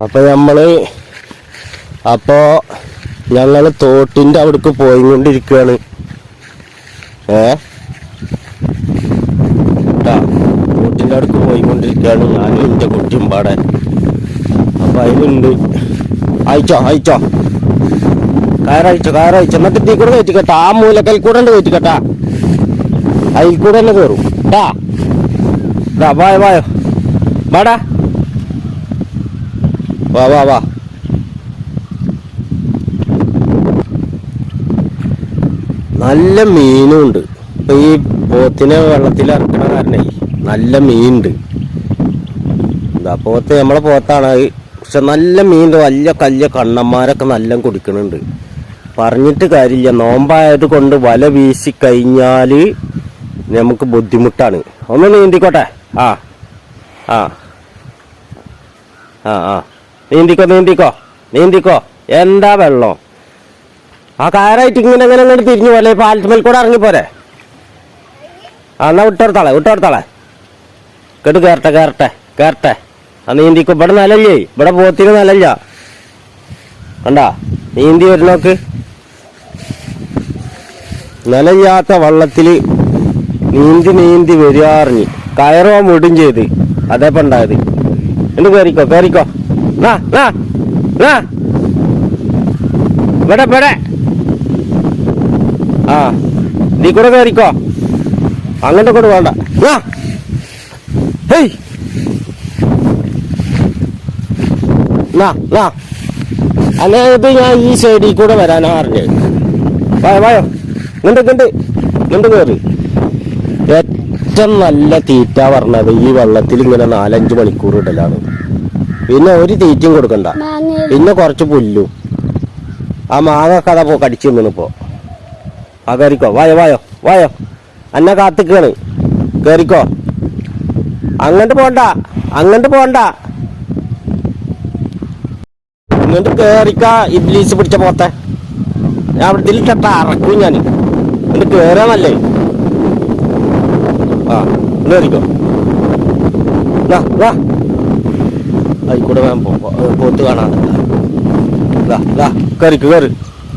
അപ്പൊ നമ്മൾ അപ്പോ ഞങ്ങൾ തോട്ടിന്റെ അവിടേക്ക് പോയിക്കൊണ്ടിരിക്കുകയാണ് ഏ? തോട്ടിന്റെ തോട്ടിന്റെ അവിടേക്ക് പോയിക്കൊണ്ടിരിക്കുകയാണ് ഞാനും എന്റെ കുട്ടിയും പാടെ. അപ്പൊ അതിലുണ്ട്. അയച്ചോ അയച്ചോ. കയറയച്ചോ കയറയച്ചോ എന്നിട്ട് തീ കൂടെ കയറ്റിക്കട്ടാ ആ മൂലക്കൽ കൂടെ ഉണ്ട് കയറ്റിക്കട്ടാ അതിൽ കൂടെ തന്നെ കയറും ടാ വായോ വായോ. വാടാ. വാ വാ വാ. നല്ല മീനും ഉണ്ട് ഇപ്പൊ ഈ പോത്തിനെ വെള്ളത്തിൽ ഇറക്കണ കാരണേ നല്ല മീനുണ്ട്. എന്താ പോത്ത് നമ്മളെ പോത്താണ്. പക്ഷെ നല്ല മീനുണ്ട്. വലിയ കല്യ കണ്ണന്മാരൊക്കെ നല്ല കുടിക്കണുണ്ട്. പറഞ്ഞിട്ട് കാര്യമില്ല. നോമ്പായത് കൊണ്ട് വല വീശി കഴിഞ്ഞാൽ നമുക്ക് ബുദ്ധിമുട്ടാണ്. ഒന്ന് നീന്തിക്കോട്ടെ. ആ. ആ. ആ ആ. നീന്തിക്കോ നീന്തിക്കോ നീന്തിക്കോ. എന്താ വെള്ളം? ആ കയറായിട്ട് ഇങ്ങനെ ഇങ്ങനെ അങ്ങോട്ട് തിരിഞ്ഞു പോലെ പാലത്തുമേൽ കൂടെ ഇറങ്ങിപ്പോരെ ആ എന്നാ വിട്ടെടുത്താളെ വിട്ടെടുത്താളെ. കേട്ട് കയറട്ടെ കയറട്ടെ കയറട്ടെ ആ നീന്തിക്കോ. ഇവിടെ നിലല്ലേ? ഇവിടെ പോത്തിന് നിലല്ല. കണ്ടാ? നീന്തി വരുന്നോക്ക് നിലയില്ലാത്ത വള്ളത്തിൽ നീന്തി നീന്തി വരികറിഞ്ഞ് കയറുവാൻ വിടും ചെയ്ത്. അതേപ്പം ഉണ്ടായത്. എന്ത് കയറിക്കോ കയറിക്കോ നാ വാ വാ. ഇവിടെ ഇവിടെ. ആ നീ കൂടെ കയറിക്കോ. അങ്ങോട്ട് കൂടെ വേണ്ട വാ. ഹേയ്. നാ നാ അതായത് ഞാൻ ഈ സൈഡിൽ കൂടെ വരാനാ പറഞ്ഞത് വായോ വായോ. നിണ്ട് നിണ്ട് നിണ്ട് കയറി. ഏറ്റവും നല്ല തീറ്റ പറഞ്ഞത് ഈ വെള്ളത്തിൽ ഇങ്ങനെ നാലഞ്ച് മണിക്കൂർ ഇടലാണ്. പിന്നെ ഒരു തീറ്റയും കൊടുക്കണ്ട. പിന്നെ കുറച്ച് പുല്ലും. ആ മാങ്ങ കഥ പോ കടിച്ചു നിന്നിപ്പോ ആ കയറിക്കോ വായോ വായോ വായോ. എന്നെ കാത്തിക്കാണ്. കയറിക്കോ അങ്ങോട്ട് പോണ്ട അങ്ങോട്ട് പോണ്ട. ഇങ്ങോട്ട് കേറിക്ക ഇബ്ലീസ് പിടിച്ച പോത്തെ. ഞാൻ അവിടെ ഇതിലിട്ട അറക്കും ഞാൻ എന്നിട്ട് കേറാനല്ലേ? ആ കയറിക്കോ വാ വാ ആയിക്കൂടെ പോ- പോത്ത് കാണാതെ ദാ ദാ കയറിക്ക് കറി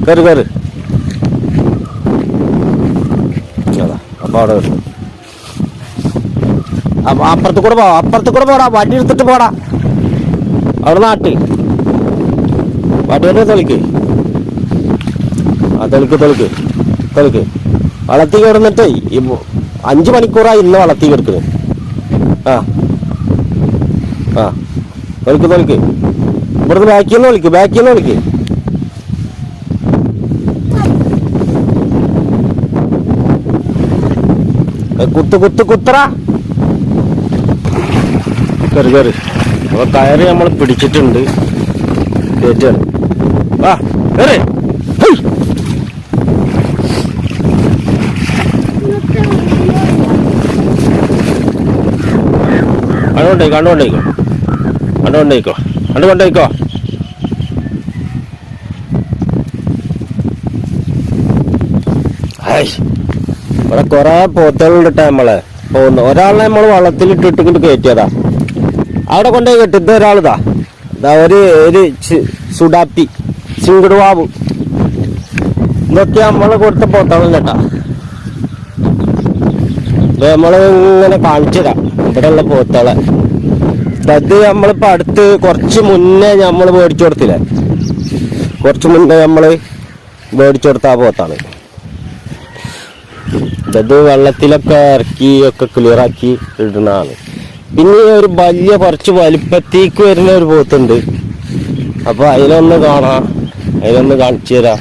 കയറി കയറി അതാ അപ്പൊ അവിടെ. അപ്പുറത്ത് കൂടെ പോവാം അപ്പുറത്ത് കൂടെ പോടാ വണ്ടി എടുത്തിട്ട് പോടാ. അവിടെ നാട്ടിൽ. വണ്ടി തന്നെ തെളിക്ക്. ആ തെളിക്ക് തെളിക്ക് തെളിക്ക്. വളർത്തി കിടന്നിട്ട് അഞ്ച് മണിക്കൂറായി ഇന്ന് വളർത്തി കിടക്കുന്നത് ആ ആ. തെളിക്ക് തെളിക്ക് ഇവിടുന്ന് ബാക്കിൽ നിന്ന് വിളിക്ക് ബാക്കിൽ നിന്ന് വിളിക്ക് കുത്ത് കുത്ത് കുത്തറ. കയറി കറി. അപ്പൊ കയറി നമ്മൾ പിടിച്ചിട്ടുണ്ട്. കയറ്റാണ് വാ കയറി ഹൈ. കണ്ടുകൊണ്ടേക്കോ കണ്ടുകൊണ്ടേക്കോ കണ്ടുകൊണ്ടേക്കോ കണ്ടുകൊണ്ടേക്കോ ഹായ് ഇവിടെ കൊറേ പോത്തുകളുണ്ട് നമ്മളെ. പോകുന്നു ഒരാളെ നമ്മൾ വള്ളത്തിലിട്ടിട്ട് ഇങ്ങോട്ട് കയറ്റിയതാ അവിടെ കൊണ്ടുപോയി കെട്ടി. ഇത് ഒരാളിതാ. ഇതാ ഒരു ഒരു സുഡാപ്പി സിംഗിടുവാബു ഇതൊക്കെ നമ്മൾ കൊടുത്ത പോത്തുകളല്ലേട്ടാ ഇത് നമ്മൾ ഇങ്ങനെ കാണിച്ചതാ ഇവിടെയുള്ള പോത്തുകളെ അത് നമ്മളിപ്പോ അടുത്ത് കുറച്ച് മുന്നേ നമ്മൾ മേടിച്ചു കൊടുത്തില്ലേ? കുറച്ച് മുന്നേ നമ്മൾ മേടിച്ചു കൊടുത്ത പോത്താണ്. ഇത് വെള്ളത്തിലൊക്കെ ഇറക്കി ഒക്കെ ക്ലിയർ ആക്കി ഇടുന്നതാണ്. പിന്നെ ഒരു വലിയ കുറച്ച് വലിപ്പത്തേക്ക് വരുന്ന ഒരു പോത്തുണ്ട്. അപ്പൊ അതിലൊന്ന് കാണാം. അതിലൊന്ന് കാണിച്ചു തരാം.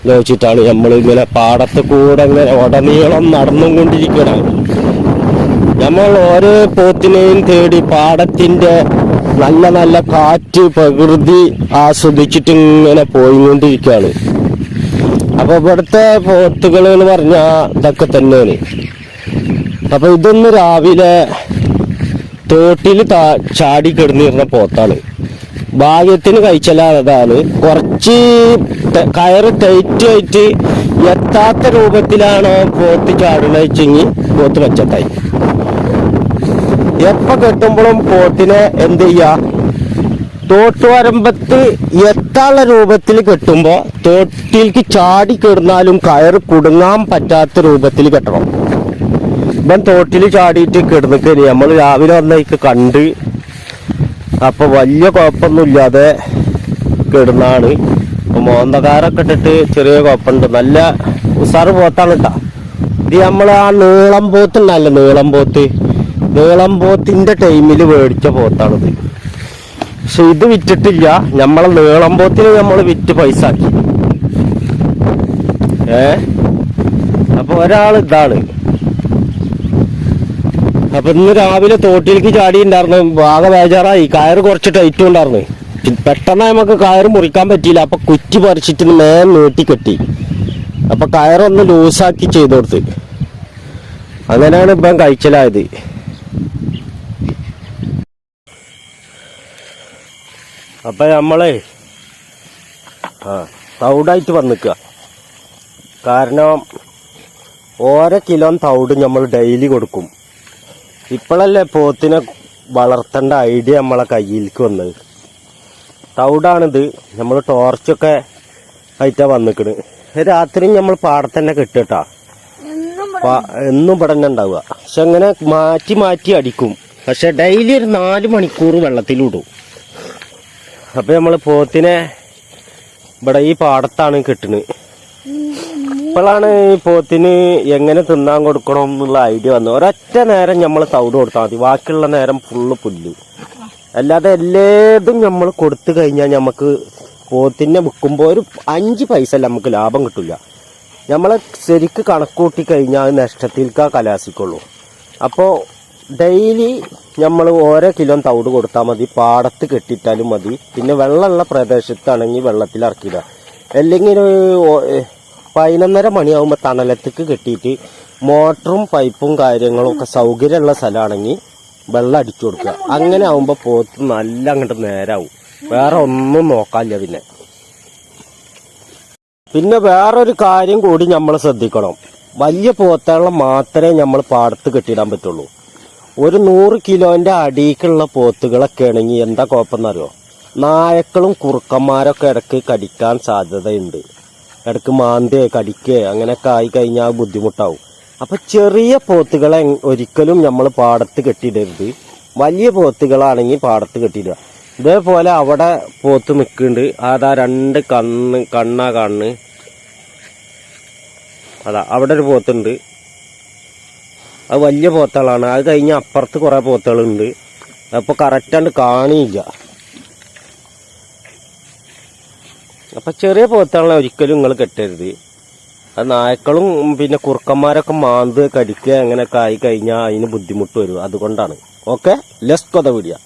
എന്ന് വെച്ചിട്ടാണ് നമ്മൾ ഇങ്ങനെ പാടത്ത് കൂടെ ഇങ്ങനെ ഉടനീളം നടന്നും കൊണ്ടിരിക്കണം നമ്മൾ ഓരോ പോത്തിനെയും തേടി പാടത്തിന്റെ നല്ല നല്ല കാറ്റ് പ്രകൃതി ആസ്വദിച്ചിട്ട് ഇങ്ങനെ പോയിക്കൊണ്ടിരിക്കുകയാണ്. അപ്പൊ ഇവിടുത്തെ പോത്തുകൾ എന്ന് പറഞ്ഞാൽ ഇതൊക്കെ തന്നെയാണ്. അപ്പൊ ഇതൊന്ന് രാവിലെ തോട്ടിൽ താ ചാടി കിടന്നിരുന്ന പോത്താണ്. ഭാഗ്യത്തിന് കഴിച്ചല്ലാതാണ് കുറച്ച് കയറ് ടൈറ്റ് ആയിട്ട് എത്താത്ത രൂപത്തിലാണ് പോത്ത് ചാടുന്നത് വെച്ചെങ്കിൽ പോത്ത് മെച്ചത്തായി എപ്പോ കെട്ടുമ്പോഴും കോട്ടിനെ എന്ത് ചെയ്യാ? തോട്ടുവരമ്പത്ത് എത്താനുള്ള രൂപത്തിൽ കെട്ടുമ്പോൾ തോട്ടിലേക്ക് ചാടി കിടന്നാലും കയർ കുടുങ്ങാൻ പറ്റാത്ത രൂപത്തിൽ കെട്ടണം. ഇവൻ തോട്ടിൽ ചാടിയിട്ട് കിടന്നിക്കരി നമ്മൾ രാവിലെ വന്നേക്ക് കണ്ട് അപ്പോൾ വലിയ കുഴപ്പമൊന്നുമില്ലാതെ കിടന്നാണ്. അപ്പൊ മോന്തക്കാരൊക്കെ ഇട്ടിട്ട് ചെറിയ കുഴപ്പമുണ്ട്. നല്ല ഉസാറ് പോത്താണ് കേട്ടാ ഇത് നമ്മൾ ആ നീളം പോത്ത് ഉണ്ടല്ലോ നീളം പോത്ത്? നീളം പോത്തിന്റെ ടൈമിൽ മേടിച്ച പോത്താണിത്. പക്ഷെ ഇത് വിറ്റിട്ടില്ല. നമ്മളെ നീളം പോത്തിന് നമ്മൾ വിറ്റ് പൈസ ആക്കി ഏ? അപ്പൊ ഒരാൾ ഇതാണ്. അപ്പൊ ഇന്ന് രാവിലെ തോട്ടിലേക്ക് ചാടി ഉണ്ടായിരുന്നു ആകെ ബേജാറായി. കയറ് കുറച്ച് ടൈറ്റും ഉണ്ടായിരുന്നു. പെട്ടെന്ന് നമുക്ക് കയറ് മുറിക്കാൻ പറ്റിയില്ല. അപ്പൊ കുറ്റി പറിച്ചിട്ട് മേൻ നീട്ടി കെട്ടി. അപ്പൊ കയറൊന്ന് ലൂസാക്കി ചെയ്തു കൊടുത്ത്. അങ്ങനെയാണ് ഇപ്പം കഴിച്ചലായത്. അപ്പൊ നമ്മളെ ആ തൗടായിട്ട് വന്നിക്കുക. കാരണം ഓരോ കിലോ തൗട് നമ്മൾ ഡെയിലി കൊടുക്കും. ഇപ്പോഴല്ലേ പോത്തിനെ വളർത്തേണ്ട ഐഡിയ നമ്മളെ കയ്യിലേക്ക് വന്നത്. തൗടാണിത് നമ്മൾ ടോർച്ചൊക്കെ ആയിട്ടാ വന്നിക്കണ്. രാത്രി നമ്മൾ പാടത്തന്നെ കെട്ടിട്ടാ. എന്നും ഇവിടെ തന്നെ ഉണ്ടാവുക. പക്ഷെ അങ്ങനെ മാറ്റി മാറ്റി അടിക്കും. പക്ഷെ ഡെയിലി ഒരു നാല് മണിക്കൂർ വെള്ളത്തിലിടും. അപ്പൊ നമ്മൾ പോത്തിനെ ഇവിടെ ഈ പാടത്താണ് കിട്ടുന്നത് ഇപ്പോഴാണ് പോത്തിന് എങ്ങനെ തിന്നാൻ കൊടുക്കണം എന്നുള്ള ഐഡിയ വന്നത്. ഒരൊറ്റ നേരം നമ്മൾ തവിട് കൊടുത്താൽ മതി. ബാക്കിയുള്ള നേരം ഫുള്ള് പുല്ല്. അല്ലാതെ എല്ലാതും നമ്മൾ കൊടുത്തു കഴിഞ്ഞാൽ നമുക്ക് പോത്തിനെ വിൽക്കുമ്പോൾ ഒരു അഞ്ച് പൈസ നമുക്ക് ലാഭം കിട്ടില്ല നമ്മളെ ശരിക്ക് കണക്കൂട്ടി കഴിഞ്ഞാൽ നഷ്ടത്തിൽക്കാ കലാസിക്കുള്ളൂ അപ്പോൾ ഡെയിലി നമ്മൾ ഓരോ കിലോ തവിട് കൊടുത്താൽ മതി. പാടത്ത് കെട്ടിയിട്ടാലും മതി. പിന്നെ വെള്ളമുള്ള പ്രദേശത്താണെങ്കിൽ വെള്ളത്തിൽ ഇറക്കില്ല അല്ലെങ്കിൽ പതിനൊന്നര മണിയാകുമ്പോൾ തണലത്തേക്ക് കെട്ടിയിട്ട് മോട്ടറും പൈപ്പും കാര്യങ്ങളും ഒക്കെ സൗകര്യമുള്ള സ്ഥലമാണെങ്കിൽ വെള്ളം അടിച്ചു കൊടുക്കുക. അങ്ങനെ ആകുമ്പോൾ പോത്ത് നല്ല അങ്ങോട്ട് നേരാവും. വേറെ ഒന്നും നോക്കാനില്ല പിന്നെ. പിന്നെ വേറൊരു കാര്യം കൂടി നമ്മൾ ശ്രദ്ധിക്കണം. വലിയ പോത്തുകളെ മാത്രമേ നമ്മൾ പാടത്ത് കെട്ടിയിടാൻ പറ്റുള്ളൂ. ഒരു നൂറ് കിലോന്റെ അടിക്കുള്ള പോത്തുകളൊക്കെ ആണെങ്കിൽ എന്താ കുഴപ്പമെന്നറിയോ? നായക്കളും കുറുക്കന്മാരൊക്കെ ഇടയ്ക്ക് കടിക്കാൻ സാധ്യതയുണ്ട്. ഇടയ്ക്ക് മാന്തേ കടിക്കേ അങ്ങനെയൊക്കെ ആയി കഴിഞ്ഞാൽ ബുദ്ധിമുട്ടാവും. അപ്പോൾ ചെറിയ പോത്തുകളെ ഒരിക്കലും നമ്മൾ പാടത്ത് കെട്ടിയിടരുത്. വലിയ പോത്തുകളാണെങ്കിൽ പാടത്ത് കെട്ടിയിടുക. ഇതേപോലെ അവിടെ പോത്ത് നിൽക്കുന്നുണ്ട്. അതാ രണ്ട് കണ്ണ് കണ്ണാ കണ്ണ്. അതാ അവിടെ ഒരു പോത്തുണ്ട്. അത് വലിയ പോത്തകളാണ്. അത് കഴിഞ്ഞ അപ്പുറത്ത് കുറെ പോത്തകളുണ്ട്. അപ്പൊ കറക്റ്റാണ്ട് കാണിയില്ല. അപ്പൊ ചെറിയ പോത്തകളെ ഒരിക്കലും നിങ്ങൾ കെട്ടരുത്. അത് നായ്ക്കളും പിന്നെ കുറുക്കന്മാരൊക്കെ മാന്ത് കടിക്കുക അങ്ങനെയൊക്കെ ആയി കഴിഞ്ഞാൽ അതിന് ബുദ്ധിമുട്ട് വരും. അതുകൊണ്ടാണ്. ഓക്കെ? Less കൊത video